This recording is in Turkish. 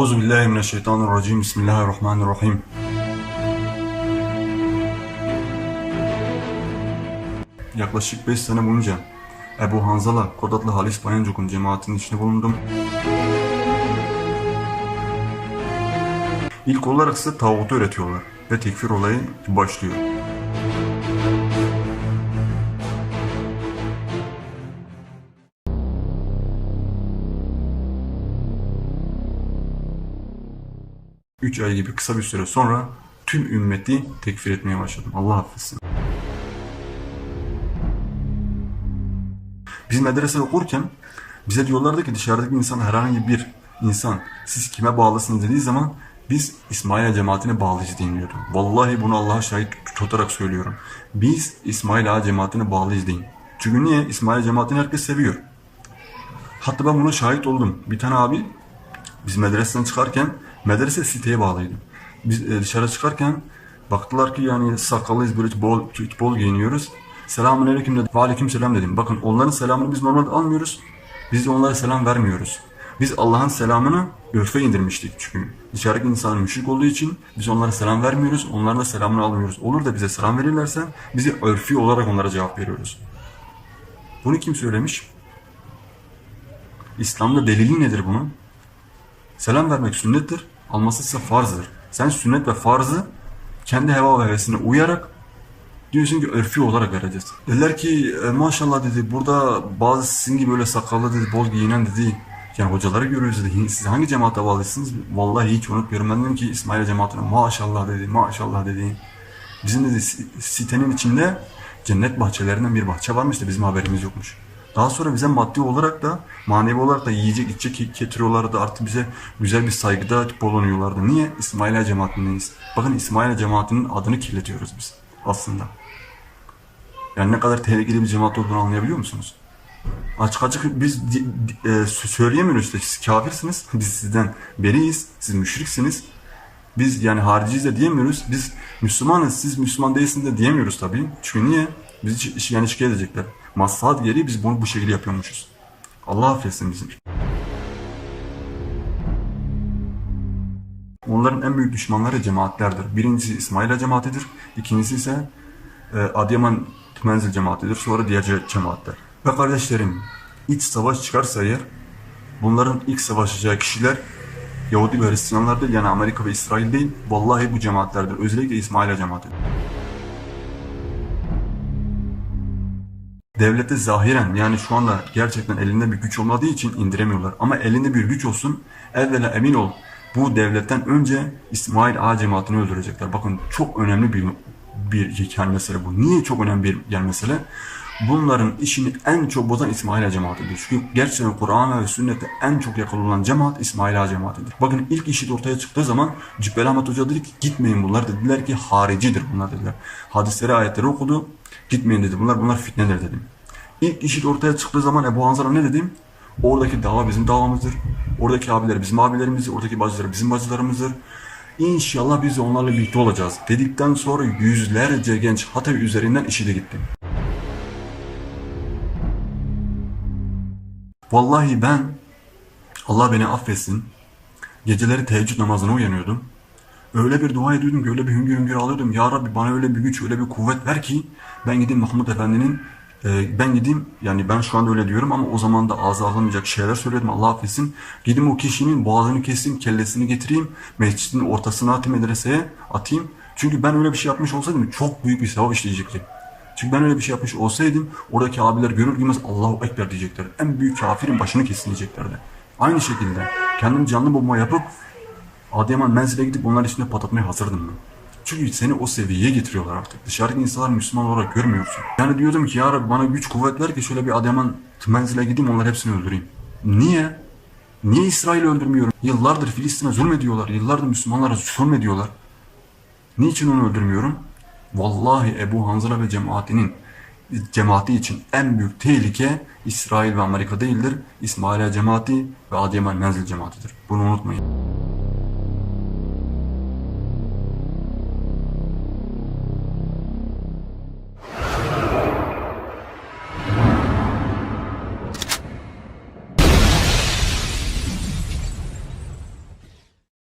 Euzubillahimineşşeytanirracim. Bismillahirrahmanirrahim. Yaklaşık 5 sene boyunca Ebu Hanzala Kodatlı Halis Bayancuk'un cemaatinin içinde bulundum. İlk olarak size tağutu öğretiyorlar ve tekfir olayı başlıyor. Üç ay gibi kısa bir süre sonra tüm ümmeti tekfir etmeye başladım. Allah affetsin. Biz medrese okurken bize diyorlardı ki dışarıdaki insan herhangi bir insan siz kime bağlısınız dediği zaman biz İsmail cemaatine bağlıyız dinliyordum. Vallahi bunu Allah'a şahit tutarak söylüyorum. Biz İsmail Ağa cemaatine bağlıyız deyin. Çünkü niye? İsmail cemaatini herkes seviyor. Hatta ben buna şahit oldum. Bir tane abi biz medreseden çıkarken medrese siteye bağlıydı. Biz e, dışarı çıkarken baktılar ki yani sakallıyız böyle bol, bol giyiniyoruz. Selamun aleyküm dedim. Ve aleyküm selam dedim. Bakın onların selamını biz normalde almıyoruz. Biz de onlara selam vermiyoruz. Biz Allah'ın selamını örfe indirmiştik çünkü. Dışarıdaki insan müşrik olduğu için biz onlara selam vermiyoruz. Onların da selamını almıyoruz. Olur da bize selam verirlerse bizi örfi olarak onlara cevap veriyoruz. Bunu kim söylemiş? İslam'da delili nedir bunun? Selam vermek sünnettir, alması ise farzdır. Sen sünnet ve farzı kendi heva ve hevesine uyarak diyorsun ki örfi olarak vereceğiz. Dediler ki e, maşallah dedi burada bazı sizin gibi böyle sakallı dedi bol giyinen dedi yani hocaları görüyoruz dedi. Siz hangi cemaate bağlısınız? Vallahi hiç unutmuyorum. Ben dedim ki İsmail cemaatine maşallah dedi, maşallah dedi. Bizim dedi sitenin içinde cennet bahçelerinden bir bahçe varmış da bizim haberimiz yokmuş. Daha sonra bize maddi olarak da manevi olarak da yiyecek içecek getiriyorlardı. Artı bize güzel bir saygıda bulunuyorlardı. Niye? İsmaila cemaatindeyiz. Bakın İsmaila cemaatinin adını kirletiyoruz biz aslında. Yani ne kadar tehlikeli bir cemaat olduğunu anlayabiliyor musunuz? Açık açık biz e, söyleyemiyoruz işte siz kafirsiniz, biz sizden beriyiz, siz müşriksiniz. Biz yani hariciyiz de diyemiyoruz, biz Müslümanız, siz Müslüman değilsiniz de diyemiyoruz tabii. Çünkü niye? Bizi yani şikayet edecekler. Maslahat gereği biz bunu bu şekilde yapıyormuşuz. Allah affetsin bizi. Onların en büyük düşmanları cemaatlerdir. Birincisi İsmaila cemaatidir. İkincisi ise e, Adıyaman Tümenzil cemaatidir. Sonra diğer cemaatler. Ve kardeşlerim iç savaş çıkarsa eğer bunların ilk savaşacağı kişiler Yahudi ve Hristiyanlar değil yani Amerika ve İsrail değil. Vallahi bu cemaatlerdir. Özellikle İsmaila cemaatidir. Devlete zahiren yani şu anda gerçekten elinde bir güç olmadığı için indiremiyorlar. Ama elinde bir güç olsun evvela emin ol bu devletten önce İsmail A cemaatini öldürecekler. Bakın çok önemli bir bir yani mesele bu. Niye çok önemli bir yani mesele? Bunların işini en çok bozan İsmail cemaatidir. Çünkü gerçekten Kur'an ve sünnete en çok yakalanan cemaat İsmail cemaatidir. Bakın ilk işit ortaya çıktığı zaman Cübbeli Ahmet Hoca dedi ki gitmeyin bunlar dediler ki haricidir bunlar dediler. Hadisleri ayetleri okudu. Gitmeyin dedi bunlar bunlar fitnedir dedim. İlk işit ortaya çıktığı zaman Ebu Hanzala ne dedim? Oradaki dava bizim davamızdır. Oradaki abiler bizim abilerimizdir. Oradaki bacılar bizim bacılarımızdır. İnşallah biz onlarla birlikte olacağız. Dedikten sonra yüzlerce genç Hatay üzerinden işi gitti. Vallahi ben Allah beni affetsin. Geceleri teheccüd namazına uyanıyordum. Öyle bir dua ediyordum ki öyle bir hüngür hüngür ağlıyordum. Ya Rabbi bana öyle bir güç, öyle bir kuvvet ver ki ben gideyim Mahmud Efendi'nin e, ben gideyim yani ben şu anda öyle diyorum ama o zaman da ağza alınmayacak şeyler söyledim Allah affetsin. Gideyim o kişinin boğazını keseyim, kellesini getireyim, mescidin ortasına atayım medreseye atayım. Çünkü ben öyle bir şey yapmış olsaydım çok büyük bir sevap işleyecektim. Çünkü ben öyle bir şey yapmış olsaydım oradaki abiler görür görmez Allahu Ekber diyecekler. En büyük kafirin başını kesin diyeceklerdi. Aynı şekilde kendim canlı bomba yapıp Adıyaman menzile gidip onların içinde patlatmaya hazırdım ben. Çünkü seni o seviyeye getiriyorlar artık. Dışarıdaki insanlar Müslüman olarak görmüyorsun. Yani diyordum ki ya Rabbi bana güç kuvvet ver ki şöyle bir Adıyaman menzile gideyim onları hepsini öldüreyim. Niye? Niye İsrail'i öldürmüyorum? Yıllardır Filistin'e zulmediyorlar. Yıllardır Müslümanlara zulmediyorlar. Niçin onu öldürmüyorum? Vallahi Ebu Hanzala ve cemaatinin cemaati için en büyük tehlike İsrail ve Amerika değildir. İsmaila cemaati ve Adıyaman menzil cemaatidir. Bunu unutmayın.